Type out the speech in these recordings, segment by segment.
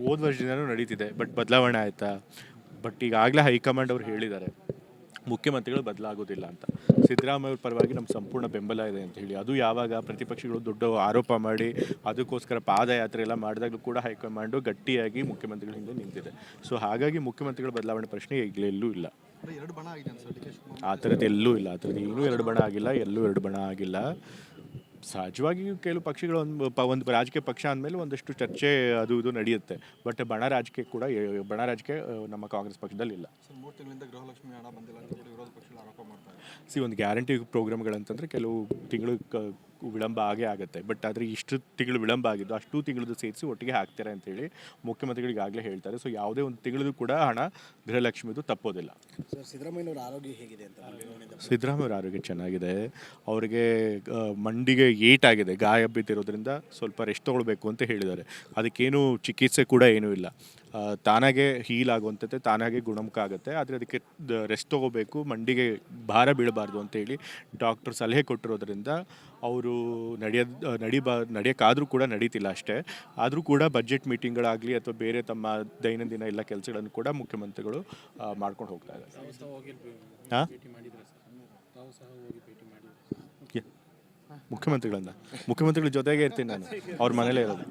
ಹೋದ ವರ್ಷದಿಂದನೂ ನಡೀತಿದೆ ಬಟ್ ಬದಲಾವಣೆ ಆಯಿತಾ? ಬಟ್ ಈಗಾಗಲೇ ಹೈಕಮಾಂಡ್ ಅವ್ರು ಹೇಳಿದ್ದಾರೆ ಮುಖ್ಯಮಂತ್ರಿಗಳು ಬದಲಾಗೋದಿಲ್ಲ ಅಂತ. ಸಿದ್ದರಾಮಯ್ಯ ಅವ್ರ ಪರವಾಗಿ ನಮ್ಮ ಸಂಪೂರ್ಣ ಬೆಂಬಲ ಇದೆ ಅಂತ ಹೇಳಿ. ಅದು ಯಾವಾಗ ಪ್ರತಿಪಕ್ಷಗಳು ದೊಡ್ಡ ಆರೋಪ ಮಾಡಿ ಅದಕ್ಕೋಸ್ಕರ ಪಾದಯಾತ್ರೆ ಎಲ್ಲ ಮಾಡಿದಾಗಲೂ ಕೂಡ ಹೈಕಮಾಂಡು ಗಟ್ಟಿಯಾಗಿ ಮುಖ್ಯಮಂತ್ರಿಗಳ ಹಿಂದೆ ನಿಂತಿದೆ. ಸೊ ಹಾಗಾಗಿ ಮುಖ್ಯಮಂತ್ರಿಗಳ ಬದಲಾವಣೆ ಪ್ರಶ್ನೆ ಈಗಲೇ ಎಲ್ಲೂ ಇಲ್ಲ. ಎರಡು ಬಣ ಆಗಿದೆ ಆ ಥರದ್ದು ಎಲ್ಲೂ ಇಲ್ಲ ಆ ಥರದ್ದು ಏನೂ ಎರಡು ಬಣ ಆಗಿಲ್ಲ ಎಲ್ಲೂ ಎರಡು ಬಣ ಆಗಿಲ್ಲ. ಸಹಜವಾಗಿ ಕೆಲವು ಪಕ್ಷಗಳು ಒಂದು ಪ ಒಂದು ರಾಜಕೀಯ ಪಕ್ಷ ಅಂದಮೇಲೆ ಒಂದಷ್ಟು ಚರ್ಚೆ ಅದು ಇದು ನಡೆಯುತ್ತೆ. ಬಟ್ ಬಣ ರಾಜಕೀಯ ಕೂಡ ಬಣ ರಾಜಕೀಯ ನಮ್ಮ ಕಾಂಗ್ರೆಸ್ ಪಕ್ಷದಲ್ಲಿ ಇಲ್ಲ. ಸಿ ಒಂದು ಗ್ಯಾರಂಟಿ ಪ್ರೋಗ್ರಾಮ್ಗಳಂತಂದ್ರೆ ಕೆಲವು ತಿಂಗಳು ವಿಳಂಬ ಆಗೇ ಆಗುತ್ತೆ. ಬಟ್ ಆದರೆ ಇಷ್ಟು ತಿಂಗಳು ವಿಳಂಬ ಆಗಿದ್ದು ಅಷ್ಟು ತಿಂಗಳದ್ದು ಸೇರಿಸಿ ಒಟ್ಟಿಗೆ ಹಾಕ್ತಾರೆ ಅಂತೇಳಿ ಮುಖ್ಯಮಂತ್ರಿಗಳಿಗೆ ಆಗಲೇ ಹೇಳ್ತಾರೆ. ಸೊ ಯಾವುದೇ ಒಂದು ತಿಂಗಳದು ಕೂಡ ಹಣ ಗೃಹಲಕ್ಷ್ಮಿದು ತಪ್ಪೋದಿಲ್ಲ. ಸರ್ ಸಿದ್ದರಾಮಯ್ಯನವರ ಆರೋಗ್ಯ ಹೇಗಿದೆ ಅಂತ ಆರೋಗ್ಯ ಚೆನ್ನಾಗಿದೆ. ಅವರಿಗೆ ಮಂಡಿಗೆ ಏಟ್ ಆಗಿದೆ ಗಾಯ ಬಿದ್ದಿರೋದ್ರಿಂದ ಸ್ವಲ್ಪ ರೆಸ್ಟ್ ತೊಗೊಳ್ಬೇಕು ಅಂತ ಹೇಳಿದ್ದಾರೆ. ಅದಕ್ಕೇನು ಚಿಕಿತ್ಸೆ ಕೂಡ ಏನೂ ಇಲ್ಲ. ತಾನಾಗೆ ಹೀಲ್ ಆಗುವಂಥದ್ದು ತಾನಾಗೆ ಗುಣಮುಖ ಆಗುತ್ತೆ. ಆದರೆ ಅದಕ್ಕೆ ರೆಸ್ಟ್ ತೊಗೋಬೇಕು ಮಂಡಿಗೆ ಭಾರ ಬೀಳಬಾರ್ದು ಅಂತೇಳಿ ಡಾಕ್ಟರ್ ಸಲಹೆ ಕೊಟ್ಟಿರೋದ್ರಿಂದ ಅವರು ನಡೆಯೋದು ನಡಿಬಾ ನಡೆಯೋಕ್ಕಾದರೂ ಕೂಡ ನಡೀತಿಲ್ಲ ಅಷ್ಟೇ. ಆದರೂ ಕೂಡ ಬಜೆಟ್ ಮೀಟಿಂಗ್ಗಳಾಗಲಿ ಅಥವಾ ಬೇರೆ ತಮ್ಮ ದೈನಂದಿನ ಎಲ್ಲ ಕೆಲಸಗಳನ್ನು ಕೂಡ ಮುಖ್ಯಮಂತ್ರಿಗಳು ಮಾಡ್ಕೊಂಡು ಹೋಗ್ತಾ ಇದ್ದಾರೆ. ಮುಖ್ಯಮಂತ್ರಿಗಳನ್ನ? ಮುಖ್ಯಮಂತ್ರಿಗಳ ಜೊತೆಗೆ ಇರ್ತೀನಿ ನಾನು. ಅವ್ರ ಮನೇಲೇ ಇರೋದು.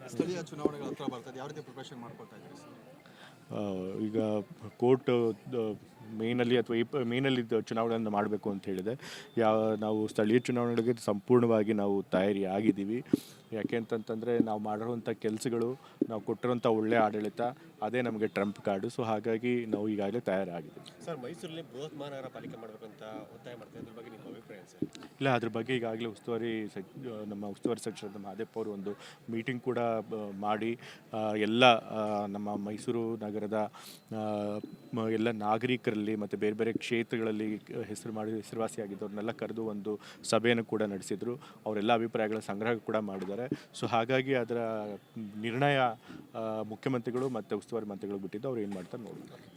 ಈಗ ಕೋರ್ಟ್ ಮೇನಲ್ಲಿ ಅಥವಾ ಈ ಮೇನಲ್ಲಿ ಚುನಾವಣೆಯನ್ನು ಮಾಡಬೇಕು ಅಂತ ಹೇಳಿದೆ. ಯಾವ ನಾವು ಸ್ಥಳೀಯ ಚುನಾವಣೆಗಳಿಗೆ ಸಂಪೂರ್ಣವಾಗಿ ನಾವು ತಯಾರಿ ಆಗಿದ್ದೀವಿ ಯಾಕೆ ಅಂತಂತಂದರೆ ನಾವು ಮಾಡಿರುವಂಥ ಕೆಲಸಗಳು, ನಾವು ಕೊಟ್ಟಿರೋಂಥ ಒಳ್ಳೆಯ ಆಡಳಿತ, ಅದೇ ನಮಗೆ ಟ್ರಂಪ್ ಕಾರ್ಡು ಸೊ ಹಾಗಾಗಿ ನಾವು ಈಗಾಗಲೇ ತಯಾರಾಗಿದ್ದೀವಿ. ಸರ್, ಮೈಸೂರಲ್ಲಿ ಬೃಹತ್ ಮಹಾನಗರ ಪಾಲಿಕೆ ಮಾಡಬೇಕಂತ ಒತ್ತಾಯ ಮಾಡ್ತಾರೆ ಅದ್ರ ಬಗ್ಗೆ ನಿಮ್ಮ ಅಭಿಪ್ರಾಯ ಸರ್? ಇಲ್ಲ, ಅದ್ರ ಬಗ್ಗೆ ಈಗಾಗಲೇ ಉಸ್ತುವಾರಿ ನಮ್ಮ ಉಸ್ತುವಾರಿ ಸಚಿವರಾದ ಮಹದೇವ್ ಅವರು ಒಂದು ಮೀಟಿಂಗ್ ಕೂಡ ಮಾಡಿ ಎಲ್ಲ ನಮ್ಮ ಮೈಸೂರು ನಗರದ ಎಲ್ಲ ನಾಗರಿಕರಲ್ಲಿ ಮತ್ತು ಬೇರೆ ಬೇರೆ ಕ್ಷೇತ್ರಗಳಲ್ಲಿ ಹೆಸರು ಮಾಡಿ ಹೆಸರುವಾಸಿಯಾಗಿದ್ದವ್ರನ್ನೆಲ್ಲ ಕರೆದು ಒಂದು ಸಭೆಯನ್ನು ಕೂಡ ನಡೆಸಿದರು. ಅವರೆಲ್ಲ ಅಭಿಪ್ರಾಯಗಳ ಸಂಗ್ರಹ ಕೂಡ ಮಾಡಿದ್ದಾರೆ. ಸೊ ಹಾಗಾಗಿ ಅದರ ನಿರ್ಣಯ ಮುಖ್ಯಮಂತ್ರಿಗಳು ಮತ್ತು ಉಸ್ತುವಾರಿ ಮಂತ್ರಿಗಳು ಬಿಟ್ಟಿದ್ದು ಅವ್ರು ಏನು ಮಾಡ್ತಾರೆ ನೋಡ್ತಾರೆ